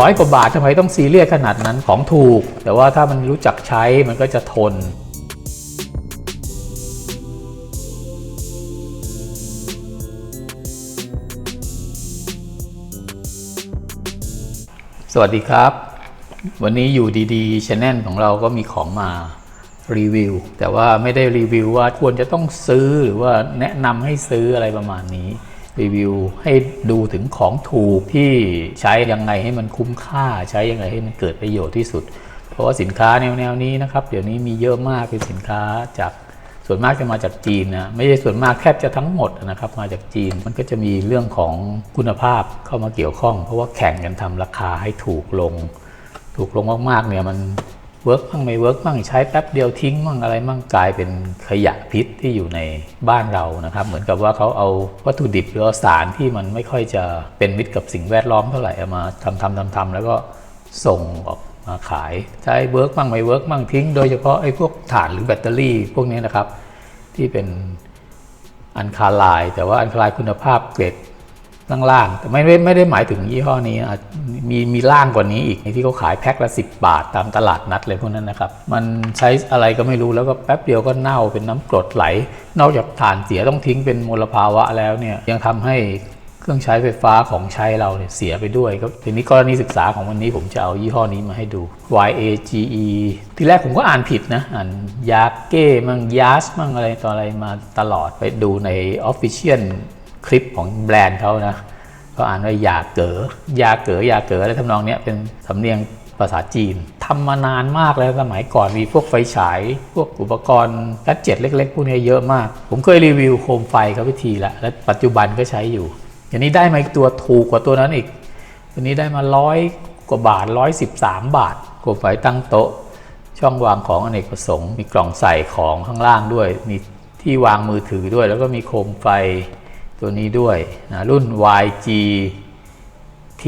ร้อยกว่าบาททำไมต้องซีเรียสขนาดนั้นของถูก แต่ว่าถ้ามันรู้จักใช้มันก็จะทน สวัสดีครับ วันนี้อยู่ดีๆช anel ของเราก็มีของมารีวิว แต่ว่าไม่ได้รีวิวว่าควรจะต้องซื้อหรือว่าแนะนำให้ซื้ออะไรประมาณนี้ รีวิวให้ดูถึงของถูกที่ใช้ยังไงให้มันคุ้มค่าใช้ยังไงให้มันเกิดประโยชน์ที่สุด เพราะว่าสินค้าแนวๆนี้นะครับ เดี๋ยวนี้มีเยอะมากเป็นสินค้าจากส่วนมากจะมาจากจีนนะไม่ใช่ส่วนมากแทบจะทั้งหมดนะครับ มาจากจีนมันก็จะมีเรื่องของคุณภาพเข้ามาเกี่ยวข้อง เพราะว่าแข่งกันทำราคาให้ถูกลง ถูกลงมากๆเนี่ยมัน เวิร์กบ้างไม่เวิร์กบ้างใช้แป๊บเดียวทิ้งบ้างอะไรบ้างกลายเป็นขยะพิษที่อยู่ในบ้านเรานะครับ เหมือนกับว่าเขาเอาวัตถุดิบหรืออาสารที่มันไม่ค่อยจะเป็นมิตรกับสิ่งแวดล้อมเท่าไหร่เอามาทำทำทำทำแล้วก็ส่งออกมาขายใช้เวิร์กบ้างไม่เวิร์กบ้างทิ้ง โดยเฉพาะไอ้พวกถ่านหรือแบตเตอรี่ พวกนี้นะครับ ที่เป็นอันคาลน์แต่ว่าอันคาลน์คุณภาพเกรด ล่างๆแต่ไม่ไม่ไม่ได้หมายถึงยี่ห้อนี้อาจมีมีล่างกว่านี้อีกที่เขาขายแพ็คละ 10 บาทตามตลาดนัดเลยพวกนั้นนะครับ มันใช้อะไรก็ไม่รู้แล้วก็แป๊บเดียวก็เน่าเป็นน้ำกรดไหล นอกจากถ่านเสียต้องทิ้งเป็นมลภาวะแล้วเนี่ยยังทำให้เครื่องใช้ไฟฟ้าของใช้เราเนี่ยเสียไปด้วยก็ทีนี้กรณีศึกษาของวันนี้ผมจะเอายี่ห้อนี้มาให้ดู YAGE ทีแรกผมก็อ่านผิดนะ อ่านยาเก้มั่งยาสมั่งอะไรต่ออะไรมาตลอดไปดูใน Official คลิปของแบรนด์เขานะก็อ่านว่ายาเก๋อยาเก๋อยาเก๋ออะไรทำนองเนี้ยเป็นสำเนียงภาษาจีนทำมานานมากแล้วสมัยก่อนมีพวกไฟฉาย พวกอุปกรณ์แกดเจ็ตเล็ก ๆ พวกนี้เยอะมาก ผมเคยรีวิวโคมไฟเขาวิธีละและปัจจุบันก็ใช้อยู่อย่างนี้ได้มาอีกตัวถูกกว่าตัวนั้นอีกตัวนี้ได้มาร้อยกว่าบาทร้อยสิบสามบาทโคมไฟตั้งโต๊ะ ช่องวางของอเนกประสงค์ มีกล่องใส่ของข้างล่างด้วย มีที่วางมือถือด้วย แล้วก็มีโคมไฟ ตัวนี้ด้วยนะรุ่น YG T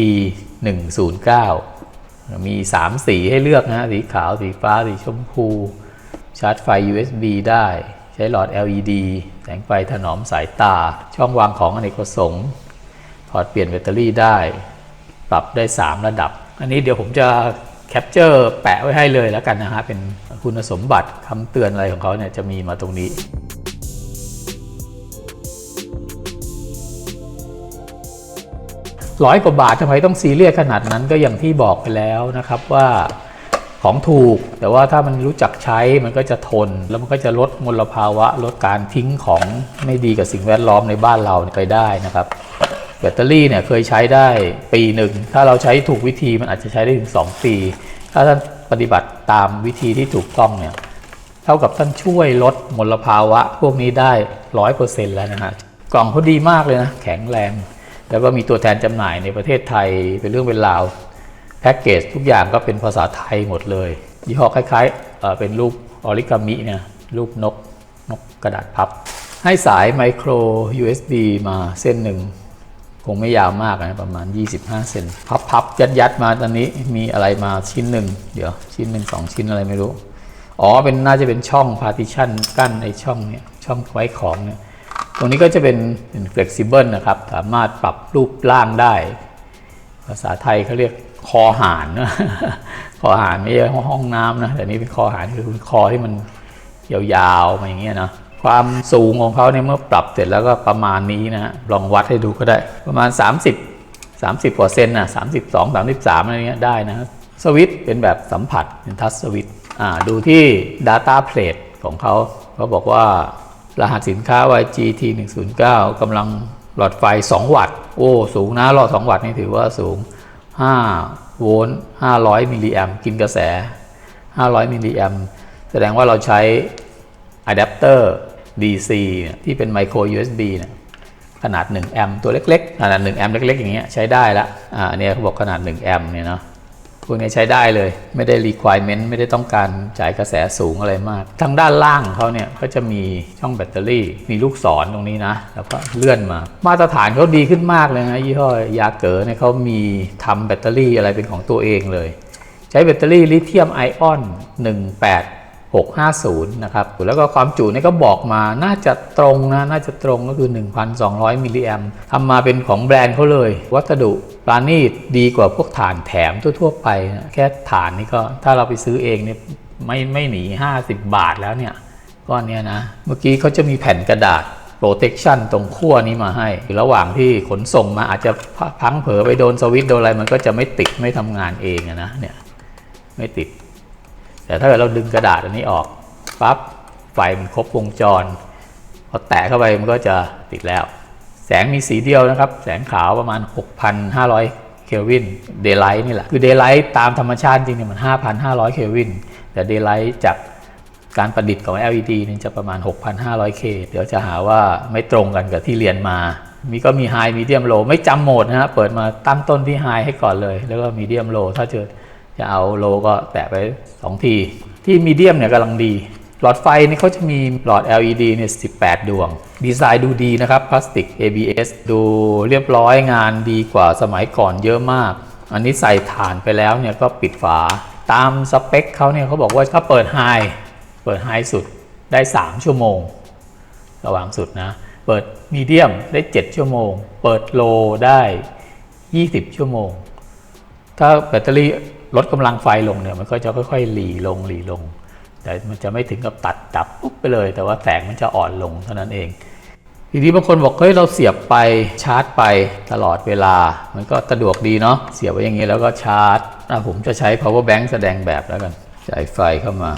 1 0 9มี 3 สีให้เลือกนะสีขาว สีฟ้า สีชมพู ชาร์จไฟ USB ได้ใช้หลอด LED แสงไฟถนอมสายตา ช่องวางของอเนกประสงค์ ถอดเปลี่ยนแบตเตอรี่ได้ ปรับได้ 3 ระดับ อันนี้เดี๋ยวผมจะแคปเจอร์แปะไว้ให้เลยแล้วกันนะฮะ เป็นคุณสมบัติคำเตือนอะไรของเขาเนี่ยจะมีมาตรงนี้ ร้อยกว่าบาททำไมต้องซีเรียสขนาดนั้นก็อย่างที่บอกไปแล้วนะครับว่าของถูก แต่ว่าถ้ามันรู้จักใช้มันก็จะทน แล้วมันก็จะลดมลภาวะ ลดการทิ้งของไม่ดีกับสิ่งแวดล้อมในบ้านเราไปได้นะครับแบตเตอรี่เนี่ยเคยใช้ได้ปีหนึ่ง ถ้าเราใช้ถูกวิธีมันอาจจะใช้ได้ถึง 2 ปี ถ้าท่านปฏิบัติตามวิธีที่ถูกต้องเนี่ยเท่ากับท่านช่วยลดมลภาวะ พวกนี้ได้ร้อยเปอร์เซ็นต์แล้วนะฮะกล่องเขาดีมากเลยนะ แข็งแรง แล้วก็มีตัวแทนจำหน่ายในประเทศไทยเป็นเรื่องเป็นราวแพ็กเกจทุกอย่างก็เป็นภาษาไทยหมดเลยยี่ห้อคล้ายๆเป็นรูปออริกามิเนี่ยรูปนกนกกระดาษพับ ให้สายไมโคร USB มาเส้นหนึ่ง คงไม่ยาวมากนะประมาณ 25 เซนพับพับยัดยัดๆมาตอนนี้มีอะไรมาชิ้นหนึ่งเดี๋ยวชิ้นหนึ่งสองชิ้นอะไรไม่รู้อ๋อเป็นน่าจะเป็นช่อง partition กั้นไอช่องเนี่ยช่องไว้ของเนี่ย ตรงนี้ก็จะเป็นเป็น flexible นะครับ สามารถปรับรูปร่างได้ ภาษาไทยเขาเรียกคอหานนะคอหานไม่ใช่ห้องน้ำนะแต่นี่เป็นคอหานคือคอที่มันยาวๆมาอย่างเงี้ยนะความสูงของเขาเนี่ยเมื่อปรับเสร็จแล้วก็ประมาณนี้นะฮะลองวัดให้ดูก็ได้ประมาณ 30 30กว่าเซนนะ32 33อะไรเงี้ยได้นะสวิตเป็นแบบสัมผัสเป็นทัชสวิตอ่าดูที่ Data Plate ของเขาเขาบอกว่า รหัสสินค้า YGT 109กำลังหลอดไฟ 2 วัตต์ โอ้ สูงนะหลอด 2 วัตต์นี่ถือว่าสูง 5 โวลต์ 500 มิลลิแอมกินกระแส 500 มิลลิแอมแสดงว่าเราใช้อะแดปเตอร์ DC เนี่ยที่เป็นไมโคร USB เนี่ยขนาด 1 แอมตัวเล็กๆ ขนาด 1 แอมเล็ก ๆ อย่างเงี้ยใช้ได้ละ อ่าเนี่ยเขาบอกขนาด 1 แอมเนี่ยเนาะ พวกนี้ใช้ได้เลย ไม่ได้ requirement ไม่ได้ต้องการจ่ายกระแสสูงอะไรมาก ทางด้านล่างเขาเนี่ยก็จะมีช่องแบตเตอรี่ มีลูกศรตรงนี้นะ แล้วก็เลื่อนมา มาตรฐานเขาดีขึ้นมากเลยนะยี่ห้อยาเก๋อเนี่ยเขามีทำแบตเตอรี่อะไรเป็นของตัวเองเลย ใช้แบตเตอรี่ลิเธียมไอออน 18 650 นะครับ แล้วก็ความจุนี่ก็บอกมาน่าจะตรงนะ น่าจะตรงก็คือ 1,200 มิลลิแอมทำมาเป็นของแบรนด์เขาเลย วัสดุปราณีตดีกว่าพวกฐานแถมทั่วๆไปนะแค่ฐานนี่ก็ถ้าเราไปซื้อเองเนี่ยไม่ไม่หนี 50 บาทแล้วเนี่ยก้อนเนี้ยนะ เมื่อกี้เขาจะมีแผ่นกระดาษ protection ตรงขั้วนี้มาให้ ระหว่างที่ขนส่งมาอาจจะพังเผลอไปโดนสวิตช์โดนอะไรมันก็จะไม่ติดไม่ทำงานเองนะเนี่ยไม่ติด แต่ถ้าเกิดเราดึงกระดาษอันนี้ออกปั๊บไฟมันครบวงจรพอแตะเข้าไปมันก็จะติดแล้ว แสงมีสีเดียวนะครับ แสงขาวประมาณ 6,500 เคลวินเดย์ไลท์นี่แหละ คือเดย์ไลท์ตามธรรมชาติจริงเนี่ยมัน 5,500 เคลวิน แต่เดย์ไลท์จากการประดิษฐ์ของ LED นี่จะประมาณ 6,500 K เดี๋ยวจะหาว่าไม่ตรงกันกับที่เรียนมา มีก็มี High Medium Low ไม่จำโหมดนะฮะ เปิดมาตั้งต้นที่ High ให้ก่อนเลย แล้วก็ Medium Low ถ้าเจอ จะเอา Low ก็แตะไป2ที ที่ Medium เนี่ยกำลังดี หลอดไฟนี่เขาจะมีหลอด LED เนี่ย18 ดวง ดีไซน์ดูดีนะครับ พลาสติก ABS ดูเรียบร้อยงานดีกว่าสมัยก่อนเยอะมาก อันนี้ใส่ฐานไปแล้วเนี่ยก็ปิดฝา ตามสเปคเขาเนี่ยเขาบอกว่าถ้าเปิด High เปิด High สุดได้ 3 ชั่วโมง ระหว่างสุดนะ เปิดมีเดียมได้ 7 ชั่วโมง เปิดโลได้ 20 ชั่วโมง ถ้าแบตเตอรี่ ลดกำลังไฟลงเนี่ยมันก็จะค่อยๆหลีลงหลีลง แต่มันจะไม่ถึงกับตัดดับปุ๊บไปเลย แต่ว่าแสงมันจะอ่อนลงเท่านั้นเอง ทีนี้บางคนบอกเฮ้ยเราเสียบไปชาร์จไปตลอดเวลา มันก็สะดวกดีเนาะเสียบไว้อย่างนี้แล้วก็ชาร์จอะผมจะใช้ power bank แสดงแบบแล้วกันจ่ายไฟเข้ามา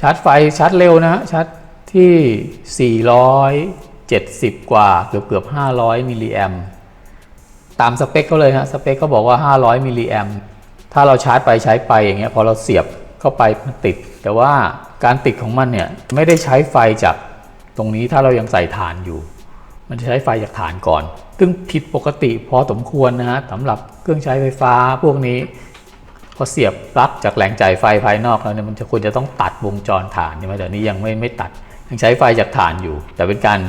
ชาร์จไฟชาร์จเร็วนะฮะชาร์จที่ 470 กว่าเกือบเกือบ500มิลลิแอมตามสเปคเขาเลยฮะสเปคเขาบอกว่า 500มิลลิแอม ถ้าเราชาร์จไปใช้ไปอย่างเงี้ยพอเราเสียบเข้าไปมันติด แต่ว่าการติดของมันเนี่ยไม่ได้ใช้ไฟจากตรงนี้ถ้าเรายังใส่ฐานอยู่ มันจะใช้ไฟจากฐานก่อน ซึ่งผิดปกติพอสมควรนะฮะสำหรับเครื่องใช้ไฟฟ้าพวกนี้ พอเสียบปลั๊กจากแหล่งจ่ายไฟภายนอกแล้วเนี่ยมันจะควรจะต้องตัดวงจรฐานใช่ไหมแต่นี้ยังไม่ไม่ตัดยังใช้ไฟจากฐานอยู่ แต่เป็นการ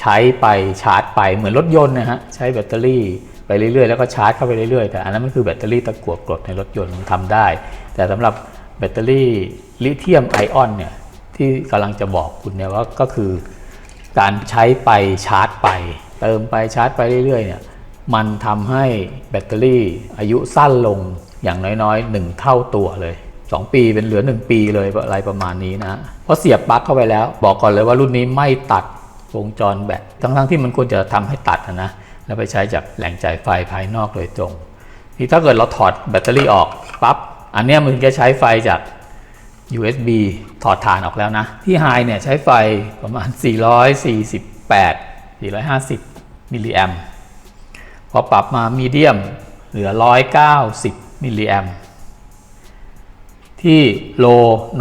ใช้ไปชาร์จไปเหมือนรถยนต์นะฮะใช้แบตเตอรี่ ไปเรื่อยๆ แล้วก็ชาร์จเข้าไปเรื่อยๆ แต่อันนั้นมันคือแบตเตอรี่ตะกั่วกรดในรถยนต์มันทำได้ แต่สำหรับแบตเตอรี่ลิเธียมไอออนเนี่ยที่กำลังจะบอกคุณเนี่ยว่าก็คือการใช้ไปชาร์จไป เติมไปชาร์จไปเรื่อยๆเนี่ยมันทำให้แบตเตอรี่อายุสั้นลงอย่างน้อยๆ 1 เท่าตัวเลย 2 ปีเป็นเหลือ 1 ปีเลยอะไรประมาณนี้นะเพราะเสียบปลั๊กเข้าไปแล้ว บอกก่อนเลยว่ารุ่นนี้ไม่ตัดวงจรแบตทั้งๆที่มันควรจะทำให้ตัดนะนะ แล้วไปใช้จากแหล่งจ่ายไฟภายนอกโดยตรงที่ถ้าเกิดเราถอดแบตเตอรี่ออกปั๊บอันนี้มันจะใช้ไฟจาก USB ถอดฐานออกแล้วนะ ที่ไฮเนี่ยใช้ไฟประมาณ 448 450 มิลลิแอมพอปรับมามีเดียมเหลือ 190 มิลลิแอม ที่โล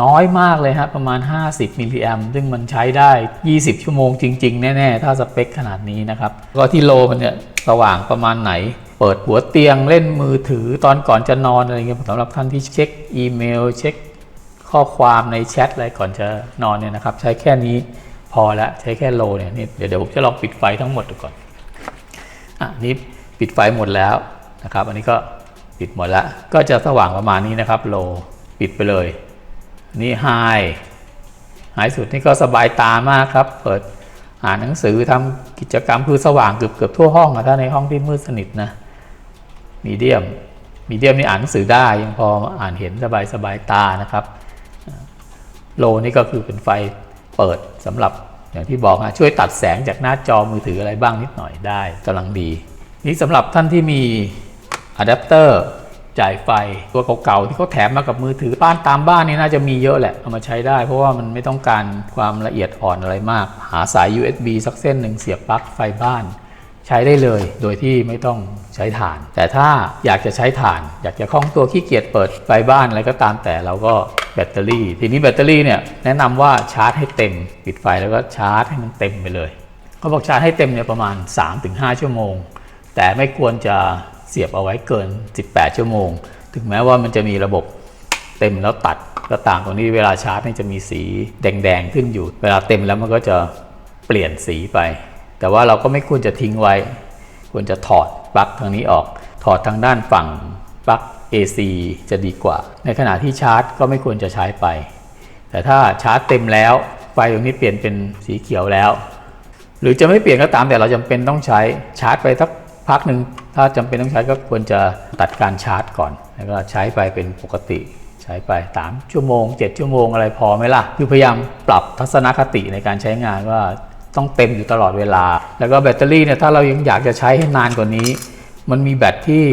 น้อยมากเลยฮะประมาณ 50มิลลิแอมซึ่งมันใช้ได้ 20 ชั่วโมงจริง ๆ แน่ ๆ ถ้าสเปคขนาดนี้นะครับ ก็ที่โลมันเนี่ยสว่างประมาณไหน เปิดหัวเตียงเล่นมือถือตอนก่อนจะนอนอะไรเงี้ยสำหรับท่านที่เช็คอีเมล เช็คข้อความในแชทอะไรก่อนจะนอนเนี่ยนะครับ ใช้แค่นี้พอแล้วใช้แค่โลเนี่ยนี่เดี๋ยวเดี๋ยวผมจะลองปิดไฟทั้งหมดดูก่อนอะนี่ปิดไฟหมดแล้วนะครับ อันนี้ก็ปิดหมดแล้วก็จะสว่างประมาณนี้นะครับโล ปิดไปเลย นี่ไฮไฮสุดนี่ก็สบายตามากครับ เปิดอ่านหนังสือทำกิจกรรมคือสว่างเกือบเกือบทั่วห้องอะถ้าในห้องที่มืดสนิทนะมีเดียมมีเดียมนี่อ่านหนังสือได้ยังพออ่านเห็นสบายสบายตานะครับโลนี่ก็คือเป็นไฟเปิดสำหรับอย่างที่บอกนะช่วยตัดแสงจากหน้าจอมือถืออะไรบ้างนิดหน่อยได้กำลังดี นี่สำหรับท่านที่มีอะแดปเตอร์ จ่ายไฟตัวเก่าๆที่เขาแถมมากับมือถือบ้านตามบ้านนี่น่าจะมีเยอะแหละเอามาใช้ได้เพราะว่ามันไม่ต้องการความละเอียดอ่อนอะไรมาก หาสาย USB สักเส้นหนึ่งเสียบปลั๊กไฟบ้าน ใช้ได้เลยโดยที่ไม่ต้องใช้ถ่าน แต่ถ้าอยากจะใช้ถ่าน อยากจะคล้องตัวขี้เกียจเปิดไฟบ้านอะไรก็ตามแต่เราก็แบตเตอรี่ ทีนี้แบตเตอรี่เนี่ยแนะนำว่าชาร์จให้เต็ม ปิดไฟแล้วก็ชาร์จให้มันเต็มไปเลยเขาบอกชาร์จให้เต็มเนี่ยประมาณ 3-5 ชั่วโมง แต่ไม่ควรจะ เสียบเอาไว้เกิน 18 ชั่วโมง ถึงแม้ว่ามันจะมีระบบเต็มแล้วตัดก็ตามตรงนี้เวลาชาร์จนี่จะมีสีแดงๆขึ้นอยู่ เวลาเต็มแล้วมันก็จะเปลี่ยนสีไป แต่ว่าเราก็ไม่ควรจะทิ้งไว้ ควรจะถอดปลั๊กทางนี้ออก ถอดทางด้านฝั่งปลั๊ก AC จะดีกว่า ในขณะที่ชาร์จก็ไม่ควรจะใช้ไป แต่ถ้าชาร์จเต็มแล้วไฟตรงนี้เปลี่ยนเป็นสีเขียวแล้ว หรือจะไม่เปลี่ยนก็ตามแต่เราจำเป็นต้องใช้ชาร์จไปสัก พักหนึ่งถ้าจำเป็นต้องใช้ก็ควรจะตัดการชาร์จก่อน แล้วก็ใช้ไปเป็นปกติใช้ไป 3 ชั่วโมง 7 ชั่วโมงอะไรพอไหมล่ะ คือพยายามปรับทัศนคติในการใช้งานว่าต้องเต็มอยู่ตลอดเวลา แล้วก็แบตเตอรี่เนี่ยถ้าเรายังอยากจะใช้ให้นานกว่านี้ มันมีแบตที่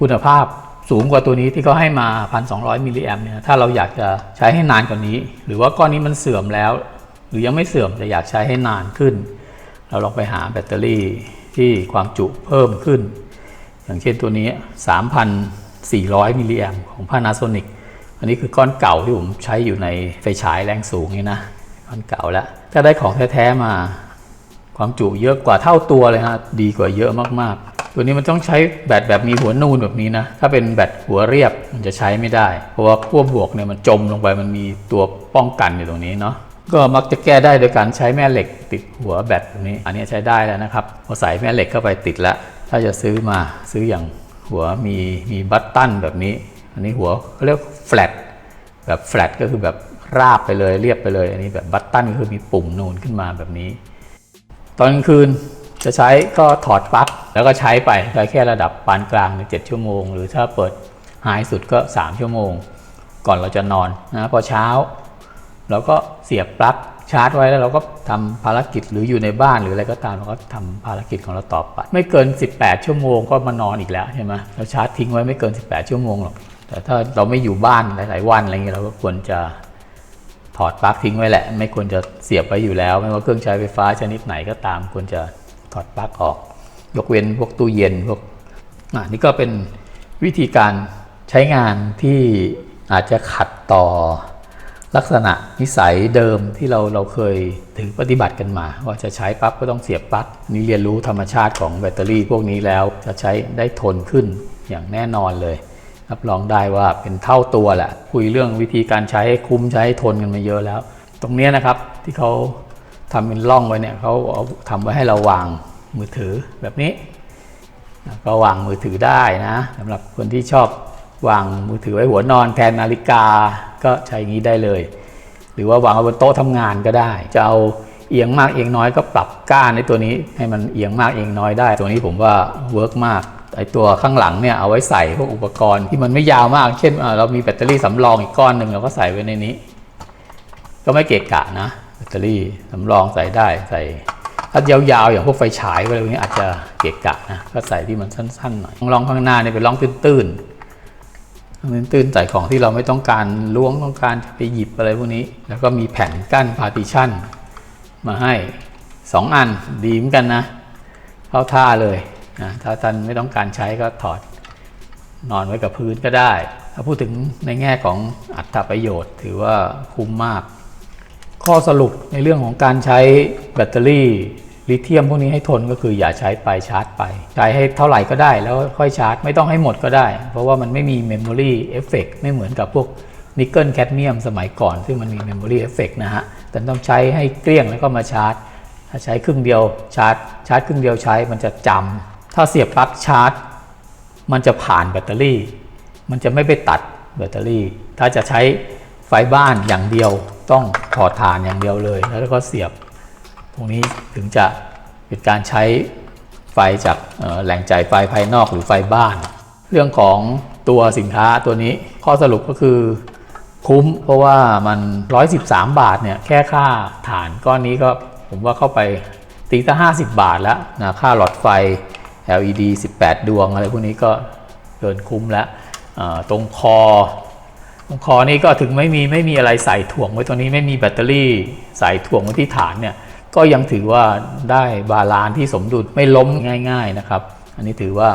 คุณภาพสูงกว่าตัวนี้ที่เขาให้มา 1,200 มิลลิแอมเนี่ยถ้าเราอยากจะใช้ให้นานกว่านี้ หรือว่าก้อนนี้มันเสื่อมแล้ว หรือยังไม่เสื่อมแต่อยากใช้ให้นานขึ้น เราลองไปหาแบตเตอรี่ ที่ความจุเพิ่มขึ้น อย่างเช่นตัวนี้ 3,400 มิลลิแอมของ Panasonic อันนี้คือก้อนเก่าที่ผมใช้อยู่ในไฟฉายแรงสูงนี่นะก้อนเก่าแล้ว ถ้าได้ของแท้ๆมาความจุเยอะกว่าเท่าตัวเลยฮะดีกว่าเยอะมากๆ ตัวนี้มันต้องใช้แบตแบบมีหัวนูนแบบนี้นะ ถ้าเป็นแบตหัวเรียบมันจะใช้ไม่ได้ เพราะว่าขั้วบวกเนี่ยมันจมลงไปมันมีตัวป้องกันอยู่ตรงนี้เนาะ ก็มักจะแก้ได้โดยการใช้แม่เหล็กติดหัวแบตตรงนี้ อันนี้ใช้ได้แล้วนะครับพอใส่แม่เหล็กเข้าไปติดแล้วถ้าจะซื้อมาซื้ออย่างหัวมีมีบัตตันแบบนี้ อันนี้หัวเขาเรียกแฟลตแบบแฟลตก็คือแบบราบไปเลยเรียบไปเลย อันนี้แบบบัตตันก็คือมีปุ่มนูนขึ้นมาแบบนี้ ตอนกลางคืนจะใช้ก็ถอดปลั๊กแล้วก็ใช้ไปใช้แค่ระดับปานกลางในเจ็ดชั่วโมง หรือถ้าเปิดไฮสุดก็ 3 ชั่วโมง ก่อนเราจะนอนนะพอเช้า เราก็เสียบปลั๊กชาร์จไว้แล้วเราก็ทำภารกิจหรืออยู่ในบ้านหรืออะไรก็ตามเราก็ทำภารกิจของเราต่อไป ไม่เกิน 18 ชั่วโมงก็มานอนอีกแล้วใช่ไหมเราชาร์จทิ้งไว้ไม่เกิน 18 ชั่วโมงหรอกแต่ถ้าเราไม่อยู่บ้านหลาย ๆ วันอะไรเงี้ยเราก็ควรจะถอดปลั๊กทิ้งไว้แหละ ไม่ควรจะเสียบไว้อยู่แล้ว ไม่ว่าเครื่องใช้ไฟฟ้าชนิดไหนก็ตาม ควรจะถอดปลั๊กออก ยกเว้นพวกตู้เย็นพวกอะนี่ก็เป็นวิธีการใช้งานที่อาจจะขัดต่อ ลักษณะนิสัยเดิมที่เราเราเคยถือปฏิบัติกันมา ว่าจะใช้ปั๊บก็ต้องเสียบปลั๊กนี่เรียนรู้ธรรมชาติของแบตเตอรี่พวกนี้แล้วจะใช้ได้ทนขึ้นอย่างแน่นอนเลยรับรองได้ว่าเป็นเท่าตัวแหละคุยเรื่องวิธีการใช้ใคุ้มใช้ใทนกันมาเยอะแล้ว ตรงนี้นะครับที่เขาทำเป็นร่องไว้เนี่ยเขาเอาทำไว้ให้เราวางมือถือแบบนี้ ก็วางมือถือได้นะสำหรับคนที่ชอบ วางมือถือไว้หัวนอนแทนนาฬิกาก็ใช้อย่างนี้ได้เลย หรือว่าวางไว้บนโต๊ะทำงานก็ได้ จะเอาเอียงมากเอียงน้อยก็ปรับก้านในตัวนี้ให้มันเอียงมากเอียงน้อยได้ ตัวนี้ผมว่าเวิร์กมากไอตัวข้างหลังเนี่ยเอาไว้ใส่พวกอุปกรณ์ที่มันไม่ยาวมาก เช่นเรามีแบตเตอรี่สำรองอีกก้อนหนึ่งเราก็ใส่ไว้ในนี้ ก็ไม่เกะกะนะแบตเตอรี่สำรองใส่ได้ใส่ถ้ายาวๆอย่างพวกไฟฉายอะไรพวกนี้อาจจะเกะกะนะก็ใส่ที่มันสั้นๆหน่อยร่องข้างหน้าเนี่ยเป็นร่องตื้นๆ ตื้นใส่ของที่เราไม่ต้องการล้วงต้องการไปหยิบอะไรพวกนี้ แล้วก็มีแผ่นกั้นพาร์ติชันมาให้ 2 อันดีเหมือนกันนะ เข้าท่าเลยนะถ้าท่านไม่ต้องการใช้ก็ถอดนอนไว้กับพื้นก็ได้ ถ้าพูดถึงในแง่ของอัตราประโยชน์ ถือว่าคุ้มมาก ข้อสรุปในเรื่องของการใช้แบตเตอรี่ ลิเธียมพวกนี้ให้ทนก็คืออย่าใช้ไปชาร์จไป ใช้ให้เท่าไหร่ก็ได้แล้วค่อยชาร์จ ไม่ต้องให้หมดก็ได้ เพราะว่ามันไม่มีเมมโมรีเอฟเฟกไม่เหมือนกับพวกนิกเกิลแคดเมียมสมัยก่อน ซึ่งมันมีเมมโมรีเอฟเฟกนะฮะแต่ต้องใช้ให้เกลี้ยงแล้วก็มาชาร์จ ถ้าใช้ครึ่งเดียวชาร์จ ชาร์จครึ่งเดียวใช้มันจะจำถ้าเสียบปลั๊กชาร์จ มันจะผ่านแบตเตอรี่ มันจะไม่ไปตัดแบตเตอรี่ ถ้าจะใช้ไฟบ้านอย่างเดียวต้องถอดถ่านอย่างเดียวเลย แล้วก็เสียบ ตรงนี้ถึงจะเป็นการใช้ไฟจากแหล่งจ่ายไฟภายนอกหรือไฟบ้าน เรื่องของตัวสินค้าตัวนี้ข้อสรุปก็คือคุ้มเพราะว่ามัน 113 บาทเนี่ยแค่ค่าฐานก้อนนี้ก็ผมว่าเข้าไปตีตั้ง50 บาทแล้วนะค่าหลอดไฟ LED 18 ดวงอะไรพวกนี้ก็เกินคุ้มแล้วตรงคอ ตรงคอนี่ก็ถึงไม่มีไม่มีอะไรใส่ถ่วงไว้ตรงนี้ไม่มีแบตเตอรี่ใส่ถ่วงไว้ที่ฐานเนี่ย ก็ยังถือว่าได้บาลานซ์ที่สมดุลไม่ล้มง่าย ๆนะครับ อันนี้ถือว่า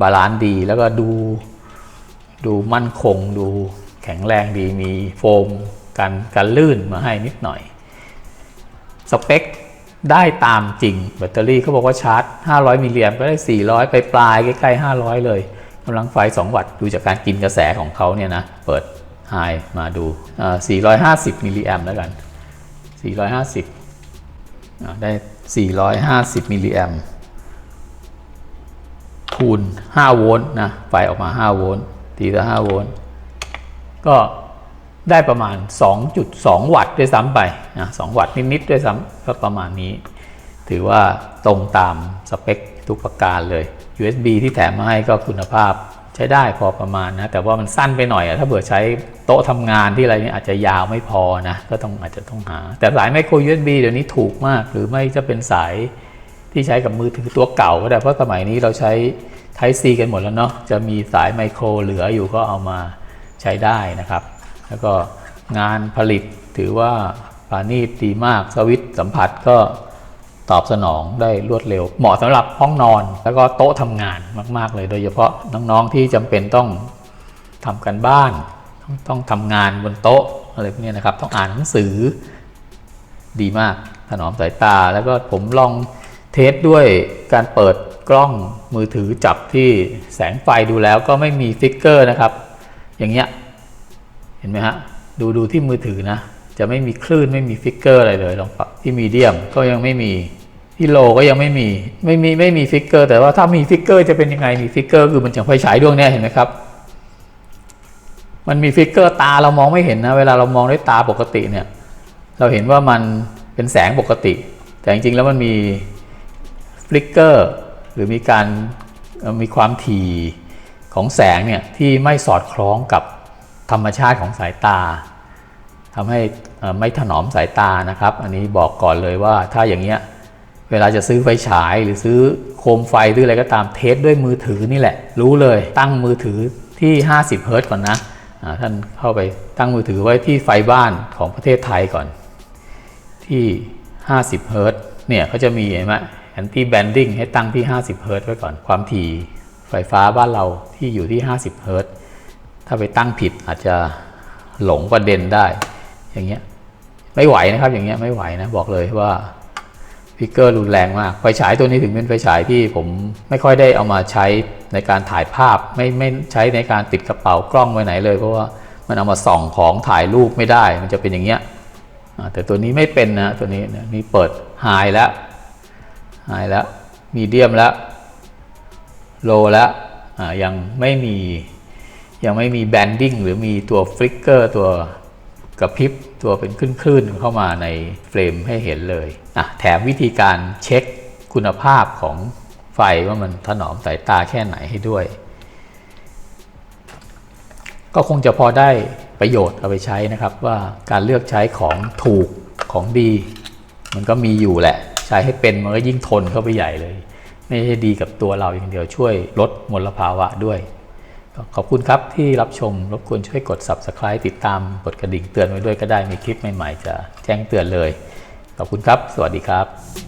บาลานซ์ดีแล้วก็ดูดูมั่นคง ดูแข็งแรงดีมีโฟมกันกันลื่นมาให้นิดหน่อย สเปคได้ตามจริง แบตเตอรี่เขาบอกว่าชาร์จ 500 มิลลิแอมป์ก็ได้ 400 ไปปลายใกล้ๆ 500 เลยกำลังไฟ 2 วัตต์ดูจากการกินกระแสของเขาเนี่ยนะ เปิดไฮมาดูอ่า450 มิลลิแอมป์แล้วกัน 450อ่า ได้ 450 มิลลิแอมคูณ 5 โวลต์นะไฟออกมา 5 โวลต์ตีละ5โวลต์ก็ได้ประมาณ 2.2 วัตต์ด้วยซ้ำไปนะ2วัตต์นิด ๆ ด้วยซ้ำก็ประมาณนี้ ถือว่าตรงตามสเปคทุกประการเลย USB ที่แถมมาให้ก็คุณภาพ ใช้ได้พอประมาณนะ แต่ว่ามันสั้นไปหน่อยอะถ้าเผื่อใช้โต๊ะทำงานที่อะไรนี่อาจจะยาวไม่พอนะ ก็ต้องอาจจะต้องหา แต่สายไมโคร USB เดี๋ยวนี้ถูกมาก หรือไม่จะเป็นสายที่ใช้กับมือถือตัวเก่าก็ได้ เพราะสมัยนี้เราใช้ Type C กันหมดแล้วเนาะ จะมีสายไมโครเหลืออยู่ก็เอามาใช้ได้นะครับ แล้วก็งานผลิตถือว่าปานีตดีมากสวิตสัมผัสก็ ตอบสนองได้รวดเร็ว เหมาะสำหรับห้องนอน แล้วก็โต๊ะทำงานมาก ๆ เลย โดยเฉพาะน้อง ๆ ที่จำเป็นต้องทำกันบ้าน ต้ององทำงานบนโต๊ะอะไรพวกนี้นะครับ ต้องอ่านหนังสือดีมากถนอมสายตา แล้วก็ผมลองเทสด้วยการเปิดกล้องมือถือจับที่แสงไฟดูแล้วก็ไม่มีฟิกเกอร์นะครับ อย่างเงี้ยเห็นไหมฮะดูดูที่มือถือนะ จะไม่มีคลื่นไม่มีฟิกเกอร์อะไรเลยลองปรับที่มีเดียมก็ยังไม่มี ที่โลก็ยังไม่มีไม่มีไม่มีฟิกเกอร์ แต่ว่าถ้ามีฟิกเกอร์จะเป็นยังไงมีฟิกเกอร์คือมันจะไฟฉายดวงเนี้ยเห็นไหมครับ มันมีฟิกเกอร์ตาเรามองไม่เห็นนะ เวลาเรามองด้วยตาปกติเนี่ย เราเห็นว่ามันเป็นแสงปกติ แต่จริงๆแล้วมันมีฟลิกเกอร์หรือมีการมีความถี่ของแสงเนี่ยที่ไม่สอดคล้องกับธรรมชาติของสายตาทำให้ไม่ถนอมสายตานะครับ อันนี้บอกก่อนเลยว่าถ้าอย่างเงี้ย เวลาจะซื้อไฟฉายหรือซื้อโคมไฟหรืออะไรก็ตามเทสด้วยมือถือนี่แหละ รู้เลยตั้งมือถือที่ 50เฮิรต์ก่อนนะท่านเข้าไปตั้งมือถือไว้ที่ไฟบ้านของประเทศไทยก่อน ที่ 50เฮิรต์เนี่ยเขาจะมีเห็นไหมแอนตี้แบนดิ้งให้ตั้งที่ 50เฮิรต์ไว้ก่อนความถี่ไฟฟ้าบ้านเราที่อยู่ที่ 50เฮิรต์ถ้าไปตั้งผิดอาจจะหลงประเด็นได้ อย่างเงี้ยไม่ไหวนะครับอย่างเงี้ยไม่ไหวนะบอกเลยว่า ฟิกเกอร์รุนแรงมาก ไฟฉายตัวนี้ถึงเป็นไฟฉายที่ผมไม่ค่อยได้เอามาใช้ในการถ่ายภาพ ไม่ไม่ใช้ในการติดกระเป๋ากล้องไว้ไหนเลย เพราะว่ามันเอามาส่องของถ่ายรูปไม่ได้ มันจะเป็นอย่างเงี้ยแต่ตัวนี้ไม่เป็นนะตัวนี้นี่เปิดไฮแล้วไฮแล้วมีเดียมแล้วโลแล้วยังไม่มียังไม่มีแบนดิ้งหรือมีตัวฟลิกเกอร์ตัวกระพริบ ตัวเป็นคลื่นๆเข้ามาในเฟรมให้เห็นเลยอะแถมวิธีการเช็คคุณภาพของไฟว่ามันถนอมสายตาแค่ไหนให้ด้วย ก็คงจะพอได้ประโยชน์เอาไปใช้นะครับว่าการเลือกใช้ของถูกของดี มันก็มีอยู่แหละ ใช้ให้เป็นมันก็ยิ่งทนเข้าไปใหญ่เลย ไม่ใช่ดีกับตัวเราอย่างเดียวช่วยลดมลภาวะด้วย ขอบคุณครับที่รับชม รบกวนช่วยกด subscribe ติดตามกดกระดิ่งเตือนไว้ด้วยก็ได้มีคลิปใหม่ๆ จะแจ้งเตือนเลย ขอบคุณครับ สวัสดีครับ